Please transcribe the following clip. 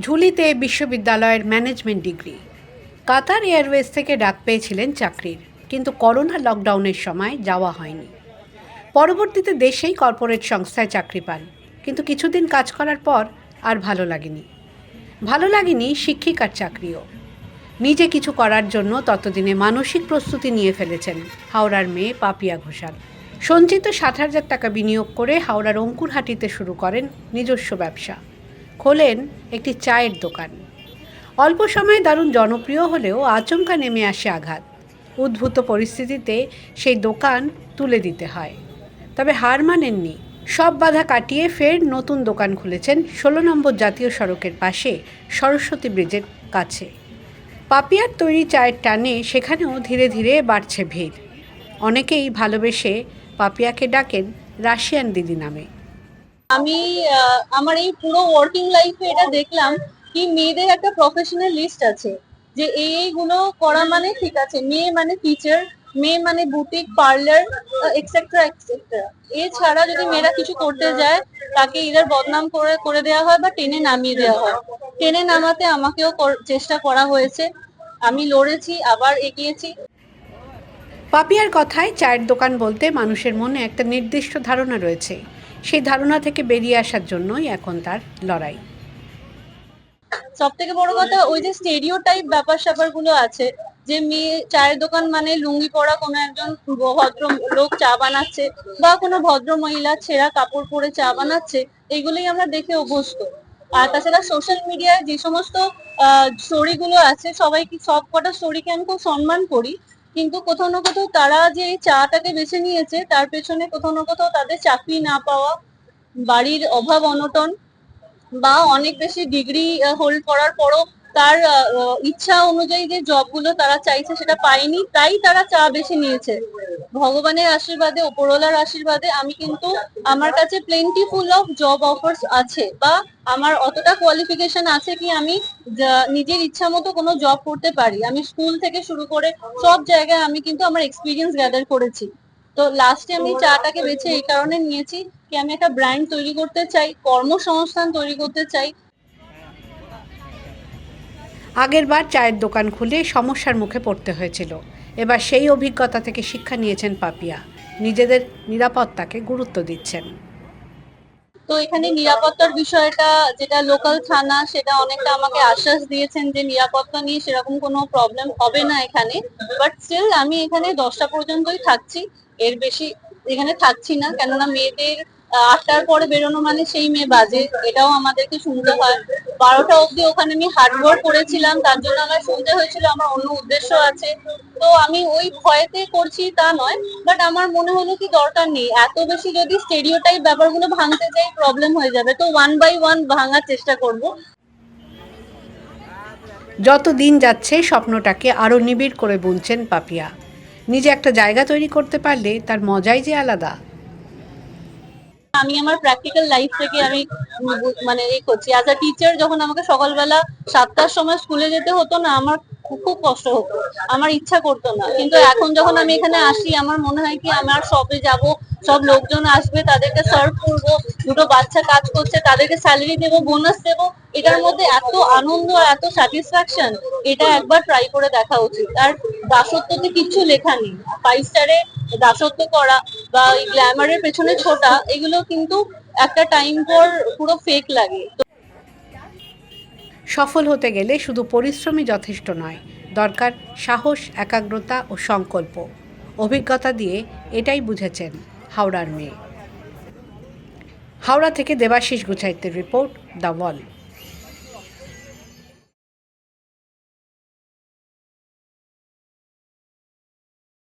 ঝুলিতে বিশ্ববিদ্যালয়ের management degree. Qatar Airways থেকে ডাক পেয়েছিলেন চাকরির, কিন্তু করোনা লকডাউনের সময় যাওয়া হয়নি। পরবর্তীতে দেশেই কর্পোরেট সংস্থায় চাকরি পান, কিন্তু কিছুদিন কাজ করার পর আর ভালো লাগেনি। ভালো লাগেনি শিক্ষিকার চাকরিও। নিজে কিছু করার জন্য ততদিনে মানসিক প্রস্তুতি নিয়ে ফেলেছেন হাওড়ার মেয়ে পাপিয়া ঘোষাল। সঞ্চিত ষাট হাজার টাকা বিনিয়োগ করে হাওড়ার অঙ্কুরহাটিতে শুরু করেন নিজস্ব ব্যবসা। খোলেন একটি চায়ের দোকান। অল্প সময়ে দারুণ জনপ্রিয় হলেও আচমকা নেমে আসে আঘাত। উদ্ভূত পরিস্থিতিতে সেই দোকান তুলে দিতে হয়। তবে হার মানেননি। সব বাধা কাটিয়ে ফের নতুন দোকান খুলেছেন ষোলো নম্বর জাতীয় সড়কের পাশে সরস্বতী ব্রিজের কাছে। পাপিয়ার তৈরি চায়ের টানে সেখানেও ধীরে ধীরে বাড়ছে ভিড়। অনেকেই ভালোবেসে পাপিয়াকে ডাকেন রাশিয়ান দিদি নামে। আমি আমার এই পুরো ওয়ার্কিং লাইফে এটা দেখলাম কি মেয়েদের একটা প্রফেশনাল লিস্ট আছে যে এই এইগুলো করা মানে ঠিক আছে, মেয়ে মানে টিচার মেয়ে মানে বুটিক পার্লার এক্সেট্রা এক্সেট্রা এছাড়া যদি মেয়েরা কিছু করতে যায়, তাকে ইদার বদনাম করে করে দেওয়া হয় বা টেনে নামিয়ে দেওয়া হয়। টেনে নামাতে আমাকেও চেষ্টা করা হয়েছে। আমি লড়েছি, আবার এগিয়েছি। পাপিয়ার কথায় চায়ের দোকান বলতে মানুষের মনে একটা নির্দিষ্ট ধারণা রয়েছে। সেই ধারণা থেকে বেরিয়ে আসার জন্যই এখন তার লড়াই। সব থেকে বড় কথা ওই যে স্টেরিও টাইপ ব্যাপার স্যাপারগুলো আছে, যে মেয়ে চায়ের দোকান মানে লুঙ্গি পরা কোনো একজন ভদ্র লোক চা বানাচ্ছে বা কোনো ভদ্র মহিলা ছেঁড়া কাপড় পরে চা বানাচ্ছে, এইগুলোই আমরা দেখে অভ্যস্ত। আর তাছাড়া সোশ্যাল মিডিয়ায় যে সমস্ত, আহ স্টোরি গুলো আছে সবাই কি সব কটা স্টোরিকে আমি খুব সম্মান করি। কিন্তু কোথাও না কোথাও তারা যে চাটাকে বেছে নিয়েছে, তার পেছনে কোথাও না কোথাও তাদের চাকরি না পাওয়া, বাড়ির অভাব, অনটন বা অনেক বেশি ডিগ্রি হোল্ড করার পরও তার ইচ্ছা অনুযায়ী যে জবগুলো তারা চাইছে সেটা পায়নি, তাই তারা চা বেশি নিয়েছে। ভগবানের আশীর্বাদে ওপরওয়ালার আশীর্বাদে আমি কিন্তু আমার কাছে প্লেন্টিফুল অফ জব অফার্স আছে বা আমার অতটা কোয়ালিফিকেশন আছে কি আমি নিজের ইচ্ছা মতো কোনো জব করতে পারি। আমি স্কুল থেকে শুরু করে সব জায়গায় আমি কিন্তু আমার এক্সপিরিয়েন্স গ্যাদার করেছি। তো লাস্টে আমি চাটাকে বেছে এই কারণে নিয়েছি কি আমি একটা ব্র্যান্ড তৈরি করতে চাই, কর্মসংস্থান তৈরি করতে চাই আগেরবার চায়ের দোকান খুলে সমস্যার মুখে পড়তে হয়েছিল। এবার সেই অভিজ্ঞতা থেকে শিক্ষা নিয়েছেন পাপিয়া। নিজেদের নিরাপত্তাকে গুরুত্ব দিচ্ছেন। তো এখানে নিরাপত্তার বিষয়টা, যেটা লোকাল থানা, সেটা অনেকটা আমাকে আশ্বাস দিয়েছেন যে নিরাপত্তা নিয়ে সেরকম কোনো প্রবলেম হবে না এখানে। বাট স্টিল আমি এখানে দশটা পর্যন্তই থাকছি। এর বেশি এখানে থাকছি না। কেননা মেয়েদের আটটার পরে বেরোনো মানে সেই মেয়ে বাজে। এটাও আমাদেরকে শুনতে হয়। বারোটা অবধি ওখানে আমি হার্ডওয়ার্ক করেছিলাম, তার জন্য আমার শুনতে হয়েছিল, আমার অন্য উদ্দেশ্য আছে। তো আমি ওই ভয়েতে করছি তা নয় বাট আমার মনে হলো কি দরকার নেই। এত বেশি যদি স্টেডিও টাইপ ব্যাপারগুলো ভাঙতে যাই প্রবলেম হয়ে যাবে। তো ওয়ান বাই ওয়ান ভাঙার চেষ্টা করব। যত দিন যাচ্ছে, স্বপ্নটাকে আরও নিবিড় করে বুনছেন পাপিয়া। নিজে একটা জায়গা তৈরি করতে পারলে তার মজাই যে আলাদা। আমি আমার প্র্যাকটিক্যাল লাইফ থেকে আমি মানে এই করছি। অ্যাজ আ টিচার যখন আমাকে সকালবেলা সাতটার সময় স্কুলে যেতে হতো না, আমার খুব কষ্ট হতো। আমার ইচ্ছা করতো না। কিন্তু এখন যখন আমি এখানে আসি, আমার মনে হয় কি আমার শপে যাব, সব লোকজন আসবে, তাদেরকে সার্ভ করব, দুটো বাচ্চা কাজ করছে, তাদেরকে স্যালারি দেবো বোনাস দেবো, এটার মধ্যে এত আনন্দ আর এত স্যাটিসফ্যাকশন এটা একবার ট্রাই করে দেখা উচিত। আর দাসত্বতে কিচ্ছু লেখা নেই। ফাইভ স্টারে দাসত্ব করা বা ওই গ্ল্যামারের পেছনে ছোটা, এগুলো কিন্তু একটা টাইম পর পুরো ফেক লাগে। সফল হতে গেলে শুধু পরিশ্রমই যথেষ্ট নয়, দরকার সাহস, একাগ্রতা ও সংকল্প। অভিজ্ঞতা দিয়ে এটাই বুঝেছেন হাওড়ার মেয়ে। হাওড়া থেকে দেবাশিস গুছাইতের রিপোর্ট দ্য ওয়াল।